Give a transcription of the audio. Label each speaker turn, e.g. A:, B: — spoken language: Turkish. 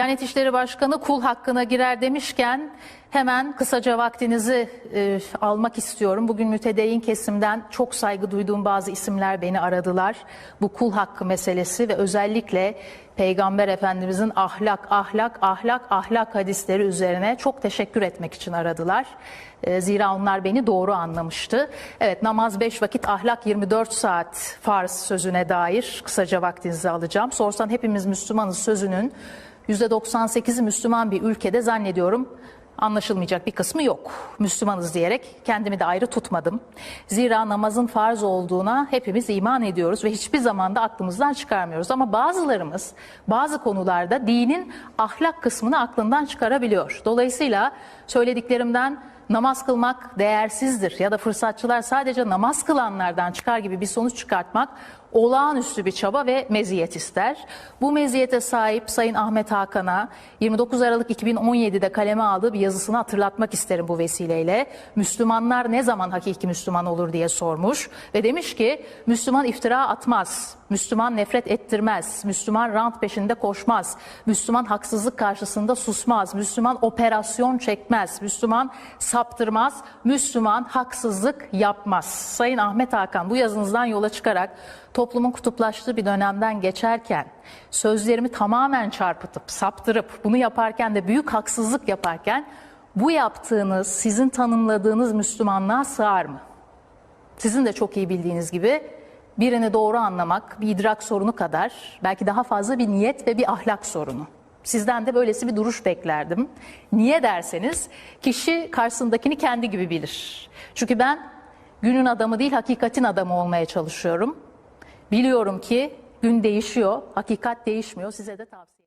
A: Diyanet İşleri Başkanı kul hakkına girer demişken hemen kısaca vaktinizi e, almak istiyorum. Bugün mütedeyyin kesimden çok saygı duyduğum bazı isimler beni aradılar. Bu kul hakkı meselesi ve özellikle Peygamber Efendimizin ahlak, ahlak, ahlak, ahlak hadisleri üzerine çok teşekkür etmek için aradılar. E, Zira onlar beni doğru anlamıştı. Evet namaz 5 vakit, ahlak 24 saat farz sözüne dair kısaca vaktinizi alacağım. Sorsan hepimiz Müslümanız sözünün %98'i Müslüman bir ülkede zannediyorum anlaşılmayacak bir kısmı yok. Müslümanız diyerek kendimi de ayrı tutmadım. Zira namazın farz olduğuna hepimiz iman ediyoruz ve hiçbir zaman da aklımızdan çıkarmıyoruz. Ama bazılarımız bazı konularda dinin ahlak kısmını aklından çıkarabiliyor. Dolayısıyla söylediklerimden namaz kılmak değersizdir ya da fırsatçılar sadece namaz kılanlardan çıkar gibi bir sonuç çıkartmak olağanüstü bir çaba ve meziyet ister. Bu meziyete sahip Sayın Ahmet Hakan'a 29 Aralık 2017'de kaleme aldığı bir yazısını hatırlatmak isterim bu vesileyle. Müslümanlar ne zaman hakiki Müslüman olur diye sormuş ve demiş ki Müslüman iftira atmaz, Müslüman nefret ettirmez, Müslüman rant peşinde koşmaz, Müslüman haksızlık karşısında susmaz, Müslüman operasyon çekmez, Müslüman saptırmaz, Müslüman haksızlık yapmaz. Sayın Ahmet Hakan bu yazınızdan yola çıkarak toplumun kutuplaştığı bir dönemden geçerken sözlerimi tamamen çarpıtıp saptırıp bunu yaparken de büyük haksızlık yaparken bu yaptığınız sizin tanımladığınız Müslümanlığa sığar mı? Sizin de çok iyi bildiğiniz gibi birini doğru anlamak bir idrak sorunu kadar belki daha fazla bir niyet ve bir ahlak sorunu. Sizden de böylesi bir duruş beklerdim. Niye derseniz kişi karşısındakini kendi gibi bilir. Çünkü ben günün adamı değil hakikatin adamı olmaya çalışıyorum. Biliyorum ki gün değişiyor, hakikat değişmiyor. Size de tavsiye